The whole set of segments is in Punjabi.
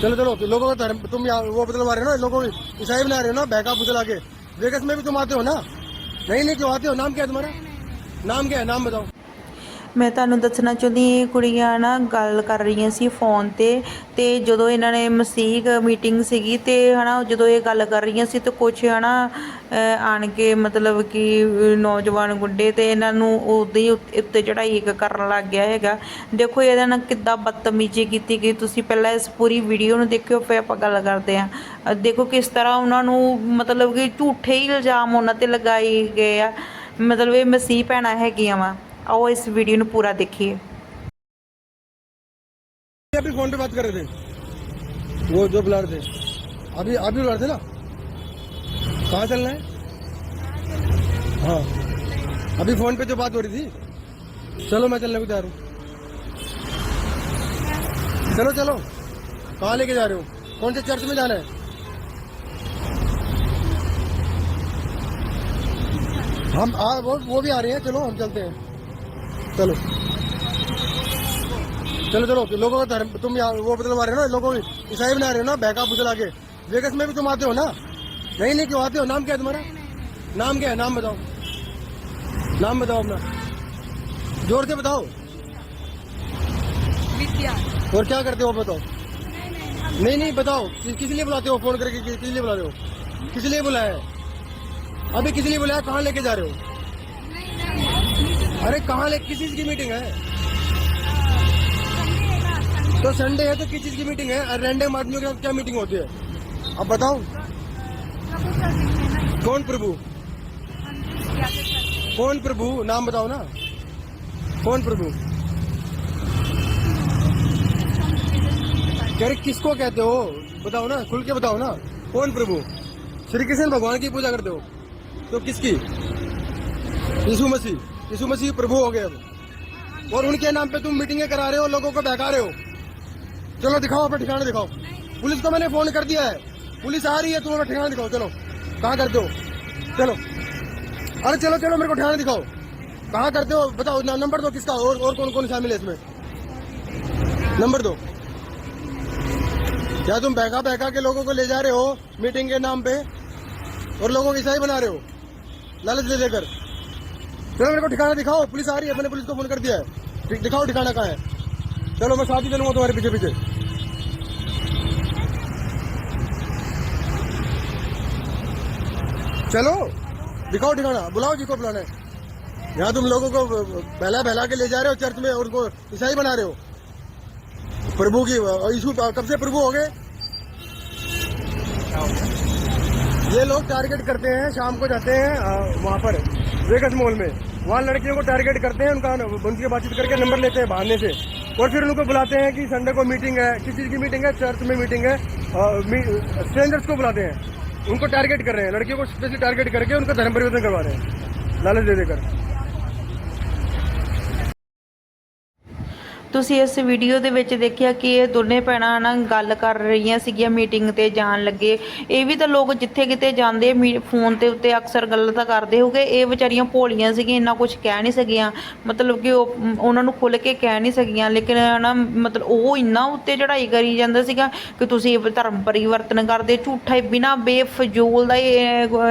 चलो चलो तो लोगों का धर्म तुम यहाँ वो बदलवा रहे हो ना लोगों को ईसाई बना रहे हो ना बैका फुसला के वेगस में भी तुम आते हो ना नहीं नहीं क्यों आते हो नाम क्या है तुम्हारा नाम क्या है नाम बताओ ਮੈਂ ਤੁਹਾਨੂੰ ਦੱਸਣਾ ਚਾਹੁੰਦੀ ਇਹ ਕੁੜੀਆਂ ਨਾ ਗੱਲ ਕਰ ਰਹੀਆਂ ਸੀ ਫੋਨ ਤੇ ਤੇ ਜਦੋਂ ਇਹਨਾਂ ਨੇ ਮਸੀਹ ਮੀਟਿੰਗ ਸੀਗੀ ਤੇ ਹਨਾ, ਜਦੋਂ ਇਹ ਗੱਲ ਕਰ ਰਹੀਆਂ ਸੀ ਤੇ ਕੁਝ ਹਨਾ, ਅਹ ਆਣ ਕੇ ਮਤਲਬ ਕਿ ਨੌਜਵਾਨ ਗੁੰਡੇ ਤੇ ਇਹਨਾਂ ਨੂੰ ਉਦੋਂ ਹੀ ਉੱਤੇ ਉੱਤੇ ਚੜਾਈ ਕਰਨ ਲੱਗ ਗਿਆ ਹੈਗਾ। ਦੇਖੋ ਇਹਦੇ ਨਾਲ ਕਿੱਦਾਂ ਬਦਤਮੀਜ਼ੀ ਕੀਤੀ ਗਈ। ਤੁਸੀਂ ਪਹਿਲਾਂ ਇਸ ਪੂਰੀ ਵੀਡੀਓ ਨੂੰ ਦੇਖਿਓ, ਫਿਰ ਆਪਾਂ ਗੱਲ ਕਰਦੇ ਹਾਂ। ਦੇਖੋ ਕਿਸ ਤਰ੍ਹਾਂ ਉਹਨਾਂ ਨੂੰ ਮਤਲਬ ਕਿ ਝੂਠੇ ਹੀ ਇਲਜ਼ਾਮ ਉਹਨਾਂ ਤੇ ਲਗਾਏ ਗਏ ਆ। ਮਤਲਬ ਇਹ ਮਸੀਹ ਭੈਣਾਂ ਹੈਗੀਆਂ ਵਾ। आओ इस वीडियो ਨੂੰ ਪੂਰਾ ਦੇਖੀਏ अभी फोन पे बात कर रहे थे वो जो बुला रहे थे अभी अभी बुला रहे थे ना कहाँ चलना है हाँ अभी फोन पे जो बात हो रही थी चलो मैं चलने को तैयार हूँ चलो चलो कहाँ लेके जा रहे हो कौन से चर्च में जाना है हम आ, वो वो भी आ रहे हैं चलो हम चलते हैं चलो। चलो चलो लोगों का धर्म तुम यहाँ वो बदलवा रहे हो ना लोगों को ईसाई बना रहे हो ना बहका फुसला के। वेगस में भी तुम आते हो ना? नहीं नहीं क्यों आते हो? नाम क्या है तुम्हारा? नाम क्या है? नाम बताओ। नाम बताओ अपना। ज़ोर से बताओ। और क्या करते हो बताओ। नहीं नहीं बताओ। किस लिए बुलाते हो? फ़ोन करके किस लिए बुला रहे हो? किस लिए बुलाया है? अभी किस लिए बुलाया? कहाँ लेके जा रहे हो? अरे कहाँ ले? किस चीज़ की मीटिंग है? तो संडे है तो किस चीज़ की मीटिंग है? रैंडम आदमियों के साथ क्या मीटिंग होती है? अब बताओ। कौन प्रभु? कौन प्रभु? नाम बताओ ना। कौन प्रभु? कह रहे किसको कहते हो? बताओ ना खुल के बताओ ना। कौन प्रभु? श्री कृष्ण भगवान की पूजा करते हो। तो किसकी? यीशु मसीह। यीशु मसीह प्रभु हो गए और उनके नाम पे तुम मीटिंगें करा रहे हो, लोगों को बहका रहे हो। चलो दिखाओ, अपना ठिकाना दिखाओ। पुलिस को मैंने फ़ोन कर दिया है। पुलिस आ रही है, तुम अपना ठिकाना दिखाओ। चलो, कहाँ करते हो? चलो। अरे चलो चलो, मेरे को ठिकाना दिखाओ। कहाँ करते हो? बताओ नंबर दो किसका, और और कौन कौन शामिल है इसमें? नंबर दो। क्या तुम बहका बहका के लोगों को ले जा रहे हो मीटिंग के नाम पे? और लोगों को ईसाई बना रहे हो? लालच दे देकर चलो मेरे को ठिकाना दिखाओ, पुलिस आ रही है, मैंने पुलिस को फ़ोन कर दिया है। दिखाओ ठिकाना कहाँ है। चलो मैं साथ ही चलूँगा तुम्हारे पीछे पीछे। चलो, दिखाओ ठिकाना, बुलाओ जिसको बुलाना। है यहाँ तुम लोगों को, बहला बहला के ले जा रहे हो चर्च में और उनको ईसाई बना रहे हो। प्रभु की, यीशु, कब से प्रभु हो गए? ये लोग टारगेट करते हैं, शाम को जाते हैं वहाँ पर, वेगस मॉल में। वहाँ लड़कियों को टारगेट करते हैं, उनका उनकी बातचीत करके नंबर लेते हैं बहाने से। और फिर उनको बुलाते हैं कि संडे को मीटिंग है, किस चीज़ की मीटिंग है? चर्च में मीटिंग है। स्ट्रेंजर्स को बुलाते हैं। उनको टारगेट कर रहे हैं। लड़कियों को स्पेशली टारगेट करके उनका धर्म परिवर्तन करवा रहे हैं। लालच दे देकर। ਤੁਸੀਂ ਇਸ ਵੀਡੀਓ ਦੇ ਵਿੱਚ ਦੇਖਿਆ ਕਿ ਇਹ ਦੋਨੇ ਭੈਣਾਂ ਨਾਲ ਗੱਲ ਕਰ ਰਹੀਆਂ ਸੀਗੀਆਂ ਮੀਟਿੰਗ ਤੇ ਜਾਣ ਲੱਗੇ। ਇਹ ਵੀ ਤਾਂ ਲੋਕ ਜਿੱਥੇ ਕਿਤੇ ਜਾਂਦੇ, ਮੀ- ਫੋਨ ਤੇ ਉੱਤੇ ਅਕਸਰ ਗੱਲ ਤਾਂ ਕਰਦੇ ਹੋਗੇ। ਇਹ ਵਿਚਾਰੀਆਂ ਭੋਲੀਆਂ ਸੀਗੀਆਂ, ਇੰਨਾ ਕੁਝ ਕਹਿ ਨਹੀਂ ਸਕੀਆਂ। ਮਤਲਬ ਕਿ ਉਹ, ਉਹਨਾਂ ਨੂੰ ਖੁੱਲ ਕੇ ਕਹਿ ਨਹੀਂ ਸਕੀਆਂ। ਲੇਕਿਨ ਨਾ ਮਤਲਬ ਉਹ ਇੰਨਾ ਉੱਤੇ ਚੜਾਈ ਕਰੀ ਜਾਂਦਾ ਸੀਗਾ ਕਿ ਤੁਸੀਂ ਇਹ ਧਰਮ ਪਰਿਵਰਤਨ ਕਰਦੇ। ਝੂਠਾ ਹੀ ਬਿਨਾ ਬੇਫਜ਼ੂਲ ਦਾ ਹੀ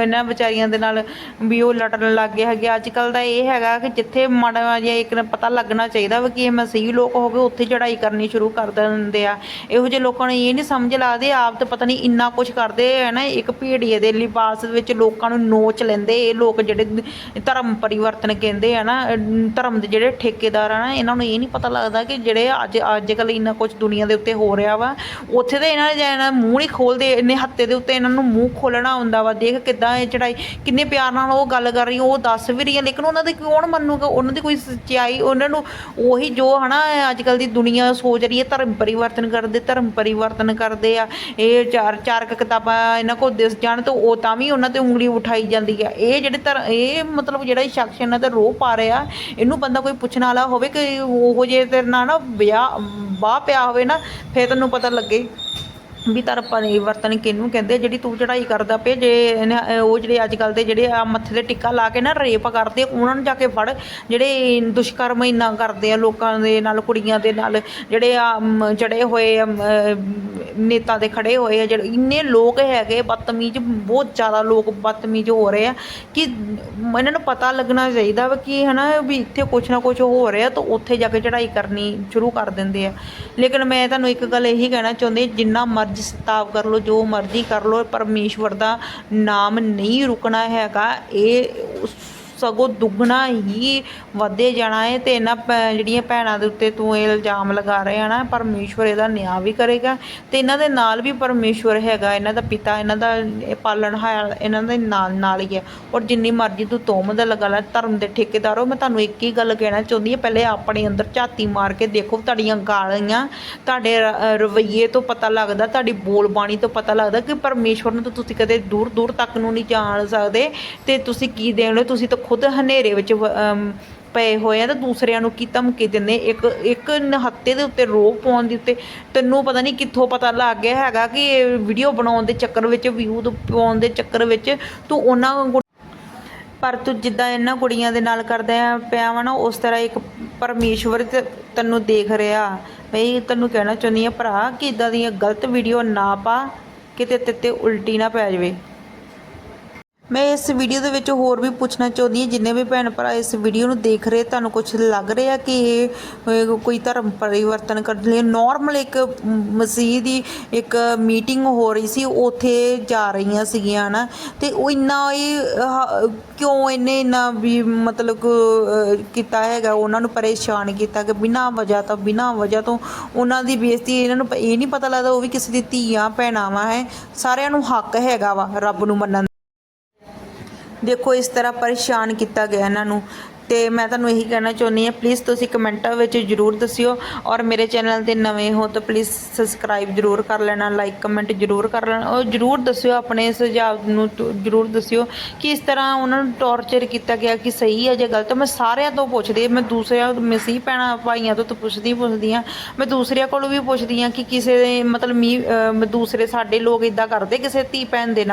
ਇਹਨਾਂ ਵਿਚਾਰੀਆਂ ਦੇ ਨਾਲ ਵੀ ਉਹ ਲੜਨ ਲੱਗ ਗਏ ਹੈਗੇ। ਅੱਜ ਕੱਲ ਦਾ ਇਹ ਹੈਗਾ ਕਿ ਜਿੱਥੇ ਮਾੜਾ ਜਿਹਾ ਇੱਕ ਨਾ ਪਤਾ ਲੱਗਣਾ ਚਾਹੀਦਾ ਵਾ ਕਿ ਇਹ ਮਸੀਹ ਲੋਕ ਹੋਵੇ ਉੱਥੇ ਚੜਾਈ ਕਰਨੀ ਸ਼ੁਰੂ ਕਰ ਦਿੰਦੇ ਆ। ਇਹੋ ਜਿਹੇ ਲੋਕਾਂ ਨੂੰ ਇਹ ਨਹੀਂ ਸਮਝ ਲੱਗਦੇ, ਆਪ ਤਾਂ ਪਤਾ ਨਹੀਂ ਇੰਨਾ ਕੁਝ ਕਰਦੇ ਹੈ ਨਾ, ਇੱਕ ਭੇੜੀਏ ਦੇ ਲਿਬਾਸ ਵਿੱਚ ਲੋਕਾਂ ਨੂੰ ਨੋਚ ਲੈਂਦੇ, ਇਹ ਲੋਕ ਜਿਹੜੇ ਧਰਮ ਪਰਿਵਰਤਨ ਕਹਿੰਦੇ ਆ ਨਾ, ਧਰਮ ਦੇ ਜਿਹੜੇ ਠੇਕੇਦਾਰ ਆ ਨਾ, ਇਹਨਾਂ ਨੂੰ ਇਹ ਨਹੀਂ ਪਤਾ ਲੱਗਦਾ ਕਿ ਜਿਹੜੇ ਅੱਜ ਅੱਜ ਕੱਲ ਇੰਨਾ ਕੁਝ ਦੁਨੀਆ ਦੇ ਉੱਤੇ ਹੋ ਰਿਹਾ ਵਾ, ਉੱਥੇ ਤਾਂ ਇਹਨਾਂ ਨੇ ਜਾਣਾ ਮੂੰਹ ਨਹੀਂ ਖੋਲਦੇ, ਇੰਨੇ ਹੱਤੇ ਦੇ ਉੱਤੇ ਇਹਨਾਂ ਨੂੰ ਮੂੰਹ ਖੋਲਣਾ ਹੁੰਦਾ ਵਾ। ਦੇਖ ਕਿਦਾਂ ਇਹ ਚੜਾਈ ਕਿੰਨੇ ਪਿਆਰ ਨਾਲ ਉਹ ਗੱਲ ਕਰ ਰਹੀ ਉਹ ਦੱਸ ਵੀ ਰਹੀ ਹੈ ਲੇਕਿਨ ਉਹਨਾਂ ਦੇ ਕੌਣ ਮੰਨੂਗਾ? ਉਹਨਾਂ ਦੀ ਕੋਈ ਸੱਚਾਈ, ਉਹਨਾਂ ਨੂੰ ਉਹੀ ਜੋ ਹਨਾ ਅੱਜ ਕੱਲ ਦੀ ਦੁਨੀਆ ਸੋਚ ਰਹੀ ਹੈ, ਧਰਮ ਪਰਿਵਰਤਨ ਕਰਦੇ, ਧਰਮ ਪਰਿਵਰਤਨ ਕਰਦੇ ਆ। ਇਹ ਚਾਰ ਚਾਰ ਕਿਤਾਬਾਂ ਇਹਨਾਂ ਕੋਲ ਦਿਸ ਜਾਣ ਤਾਂ ਉਹ ਤਾਂ ਵੀ ਉਹਨਾਂ ਤੇ ਉਂਗਲੀ ਉਠਾਈ ਜਾਂਦੀ ਆ। ਇਹ ਜਿਹੜੇ ਧਰ, ਇਹ ਮਤਲਬ ਜਿਹੜਾ ਸ਼ਖਸ ਇਹਨਾਂ ਤੇ ਰੋਹ ਪਾ ਰਿਹਾ, ਇਹਨੂੰ ਬੰਦਾ ਕੋਈ ਪੁੱਛਣ ਵਾਲਾ ਹੋਵੇ ਕਿ ਉਹ ਜੇ ਤੇਰੇ ਨਾਲ ਨਾ ਵਿਆਹ ਬਾਹ ਪਿਆ ਹੋਵੇ ਨਾ, ਫੇਰ ਤੈਨੂੰ ਪਤਾ ਲੱਗੇ। ਵੀ ਤਰ ਪਰਿਵਰਤਨ ਕਿਹਨੂੰ ਕਹਿੰਦੇ? ਜਿਹੜੀ ਤੂੰ ਚੜਾਈ ਕਰਦਾ ਪਏ ਜੇ ਇਹਨੇ- ਉਹ ਜਿਹੜੇ ਅੱਜ ਕੱਲ ਦੇ ਜਿਹੜੇ ਆ ਮੱਥੇ ਤੇ ਟਿੱਕਾ ਲਾ ਕੇ ਨਾ ਰੇਪ ਕਰਦੇ ਉਹਨਾਂ ਨੂੰ ਜਾ ਕੇ ਫੜ। ਜਿਹੜੇ ਦੁਸ਼ਕਰਮ ਇੰਨਾ ਕਰਦੇ ਆ ਲੋਕਾਂ ਦੇ ਨਾਲ ਕੁੜੀਆਂ ਦੇ ਨਾਲ ਜਿਹੜੇ ਆ ਮ, ਜੜੇ ਹੋਏ ਆ, ਮ, ਅਹ, ਨੇਤਾ ਦੇ ਖੜੇ ਹੋਏ ਆ ਜਿਹੜੇ ਇੰਨੇ ਲੋਕ ਹੈਗੇ ਬਦਤਮੀਜ਼ ਬਹੁਤ ਜ਼ਿਆਦਾ ਲੋਕ ਬਦਤਮੀਜ਼ ਹੋ ਰਹੇ ਆ ਕਿ ਇਹਨਾਂ ਨੂੰ ਪਤਾ ਲੱਗਣਾ ਚਾਹੀਦਾ ਵਾ ਕਿ ਹਨਾ ਵੀ ਇੱਥੇ ਕੁਛ ਨਾ ਕੁਛ ਹੋ ਰਿਹਾ ਤਾਂ ਉੱਥੇ ਜਾ ਕੇ ਚੜਾਈ ਕਰਨੀ ਸ਼ੁਰੂ ਕਰ ਦਿੰਦੇ ਆ। ਲੇਕਿਨ ਮੈਂ ਤੁਹਾਨੂੰ ਇੱਕ ਗੱਲ ਇਹੀ ਕਹਿਣਾ ਚਾਹੁੰਦੀ ਜਿੰਨਾ ਮਰਜ਼ੀ ਸਤਾਵ ਕਰ ਲਓ, ਜੋ ਮਰਜ਼ੀ ਕਰ ਲਓ ਪਰਮੇਸ਼ਵਰ ਦਾ ਨਾਮ ਨਹੀਂ ਰੁਕਣਾ ਹੈਗਾ। ਇਹ ਉਸ- ਸਗੋਂ ਦੁੱਗਣਾ ਹੀ ਵਧੇ ਜਾਣਾ ਹੈ ਤੇ ਇਹਨਾਂ ਭੈ- ਜਿਹੜੀਆਂ ਭੈਣਾਂ ਦੇ ਉੱਤੇ ਤੂੰ ਇਹ ਇਲਜ਼ਾਮ ਲਗਾ ਰਹੇ ਆ ਨਾ, ਪਰਮੇਸ਼ਵਰ ਇਹਦਾ ਨਿਆਂ ਵੀ ਕਰੇਗਾ ਤੇ ਇਹਨਾਂ ਦੇ ਨਾਲ ਵੀ ਪਰਮੇਸ਼ਵਰ ਹੈਗਾ, ਇਹਨਾਂ ਦਾ ਪਿਤਾ, ਇਹਨਾਂ ਦਾ ਇਹ ਪਾਲਣਹਾਰ ਇਹਨਾਂ ਦੇ ਨਾਲ ਨਾਲ ਹੀ ਹੈ ਔਰ ਜਿੰਨੀ ਮਰਜ਼ੀ ਤੂੰ ਤੋਮ ਦਾ ਲਗਾ ਲੈ, ਧਰਮ ਦੇ ਠੇਕੇਦਾਰੋ ਮੈਂ ਤੁਹਾਨੂੰ ਇੱਕ ਹੀ ਗੱਲ ਕਹਿਣਾ ਚਾਹੁੰਦੀ ਹਾਂ ਪਹਿਲੇ ਆਪਣੇ ਅੰਦਰ ਝਾਤੀ ਮਾਰ ਕੇ ਦੇਖੋ ਤੁਹਾਡੀਆਂ ਗਾਲੀਆਂ, ਤੁਹਾਡੇ ਰ- ਰਵੱਈਏ ਤੋਂ ਪਤਾ ਲੱਗਦਾ, ਤੁਹਾਡੀ ਬੋਲਬਾਣੀ ਤੋਂ ਪਤਾ ਲੱਗਦਾ ਕਿ ਪਰਮੇਸ਼ਵਰ ਨੂੰ ਤਾਂ ਤੁਸੀਂ ਕਦੇ ਦੂਰ ਦੂਰ ਤੱਕ ਨੂੰ ਨਹੀਂ ਜਾਣ ਸਕਦੇ ਤੇ ਤੁਸੀਂ ਕੀ ਦੇਣ ਤੁਸੀਂ ਤਾਂ ਖੁਦ ਹਨੇਰੇ ਵਿੱਚ ਪਏ ਹੋਏ ਆ ਤੇ ਦੂਸਰਿਆਂ ਨੂੰ ਕੀ ਧਮਕੀ ਦਿੰਦੇ? ਇੱਕ ਇੱਕ ਨਹੱਤੇ ਦੇ ਉੱਤੇ ਰੋਕ ਪਾਉਣ ਦੇ ਉੱਤੇ ਤੈਨੂੰ ਪਤਾ ਨਹੀਂ ਕਿੱਥੋਂ ਪਤਾ ਲੱਗ ਗਿਆ ਹੈਗਾ ਕਿ ਵੀਡੀਓ ਬਣਾਉਣ ਦੇ ਚੱਕਰ ਵਿੱਚ ਵਿਊ ਪਾਉਣ ਦੇ ਚੱਕਰ ਵਿੱਚ ਤੂੰ ਉਹਨਾਂ ਪਰ ਤੂੰ ਜਿੱਦਾਂ ਇਹਨਾਂ ਕੁੜੀਆਂ ਦੇ ਨਾਲ ਕਰਦਾ ਪਿਆ ਵਾ ਨਾ, ਉਸ ਤਰ੍ਹਾਂ ਇੱਕ ਪਰਮੇਸ਼ਵਰ ਤੈਨੂੰ ਦੇਖ ਰਿਹਾ। ਬਈ ਤੈਨੂੰ ਕਹਿਣਾ ਚਾਹੁੰਦੀ ਆ ਭਰਾ, ਕਿ ਇਦਾਂ ਦੀਆਂ ਗਲਤ ਵੀਡੀਓ ਨਾ ਪਾ, ਕਿਤੇ ਤੇ ਉਲਟੀ ਨਾ ਪੈ ਜਾਵੇ। ਮੈਂ ਇਸ ਵੀਡੀਓ ਦੇ ਵਿੱਚ ਹੋਰ ਵੀ ਪੁੱਛਣਾ ਚਾਹੁੰਦੀ ਹਾਂ ਜਿੰਨੇ ਵੀ ਭੈਣ ਭਰਾ ਇਸ ਵੀਡੀਓ ਨੂੰ ਦੇਖ ਰਹੇ ਤੁਹਾਨੂੰ ਕੁਝ ਲੱਗ ਰਿਹਾ ਕਿ ਇਹ ਕੋਈ ਧਰਮ ਪਰਿਵਰਤਨ ਕਰਨ ਲਈ ਨਾਰਮਲ ਇੱਕ ਮਸੀਹ ਦੀ ਇੱਕ ਮੀਟਿੰਗ ਹੋ ਰਹੀ ਸੀ ਉੱਥੇ ਜਾ ਰਹੀਆਂ ਸੀਗੀਆਂ ਨਾ ਤੇ ਉਹ ਇੰਨਾ ਇਹ ਆਹ, ਕਿਉਂ ਇਹਨੇ ਇੰਨਾ ਵੀ ਮਤਲਬ ਕਿ, ਕੀਤਾ ਹੈਗਾ? ਉਹਨਾਂ ਨੂੰ ਪਰੇਸ਼ਾਨ ਕੀਤਾ ਕਿ ਬਿਨਾਂ ਵਜ੍ਹਾ ਤੋਂ ਬਿਨਾਂ ਵਜ੍ਹਾ ਤੋਂ ਉਹਨਾਂ ਦੀ ਬੇਇੱਜ਼ਤੀ ਇਹਨਾਂ ਨੂੰ ਇਹ ਨਹੀਂ ਪਤਾ ਲੱਗਦਾ ਉਹ ਵੀ ਕਿਸੇ ਦੀ ਧੀਆਂ ਭੈਣਾਂ ਵਾ ਹੈ? ਸਾਰਿਆਂ ਨੂੰ ਹੱਕ ਹੈਗਾ ਵਾ ਰੱਬ ਨੂੰ ਮੰਨਣ ਦੇਖੋ, ਇਸ ਤਰ੍ਹਾਂ ਪਰੇਸ਼ਾਨ ਕੀਤਾ ਗਿਆ ਇਹਨਾਂ ਨੂੰ। ਤੇ ਮੈਂ ਤੁਹਾਨੂੰ ਇਹੀ ਕਹਿਣਾ ਚਾਹੁੰਦੀ ਹਾਂ ਪਲੀਜ਼ ਤੁਸੀਂ ਕਮੈਂਟਾਂ ਵਿੱਚ ਜਰੂਰ ਦੱਸਿਓ। ਔਰ ਮੇਰੇ ਚੈਨਲ ਤੇ ਨਵੇਂ ਹੋ ਤਾਂ ਪਲੀਜ਼ ਸਬਸਕ੍ਰਾਈਬ ਜਰੂਰ ਕਰ ਲੈਣਾ ਲਾਈਕ ਕਮੈਂਟ ਜਰੂਰ ਕਰ ਲੈਣਾ। ਔਰ ਜਰੂਰ ਦੱਸਿਓ, ਆਪਣੇ ਸੁਝਾਅ ਨੂੰ ਜਰੂਰ ਦੱਸਿਓ ਕਿ ਇਸ ਤਰ੍ਹਾਂ ਉਹਨਾਂ ਨੂੰ ਟੌਰਚਰ ਕੀਤਾ ਗਿਆ ਕਿ ਸਹੀ ਹੈ ਜਾਂ ਗਲਤ। ਮੈਂ ਸਾਰਿਆਂ ਤੋਂ ਪੁੱਛਦੀ ਮੈਂ ਦੂਸਰਿਆਂ ਮਸੀਹ ਭੈਣਾਂ, ਭਾਈਆਂ ਤੋਂ ਤਾਂ ਪੁੱਛਦੀ ਪੁੱਛਦੀ ਹਾਂ। ਮੈਂ ਦੂਸਰਿਆਂ ਕੋਲੋਂ ਵੀ ਪੁੱਛਦੀ ਹਾਂ ਕਿ ਕਿਸੇ ਮਤਲਬ ਮੀ ਦੂਸਰੇ ਸਾਡੇ ਲੋਕ ਇਦਾਂ ਕਰਦੇ, ਕਿਸੇ ਧੀ ਭੈਣ ਦੇ ਨਾਲ।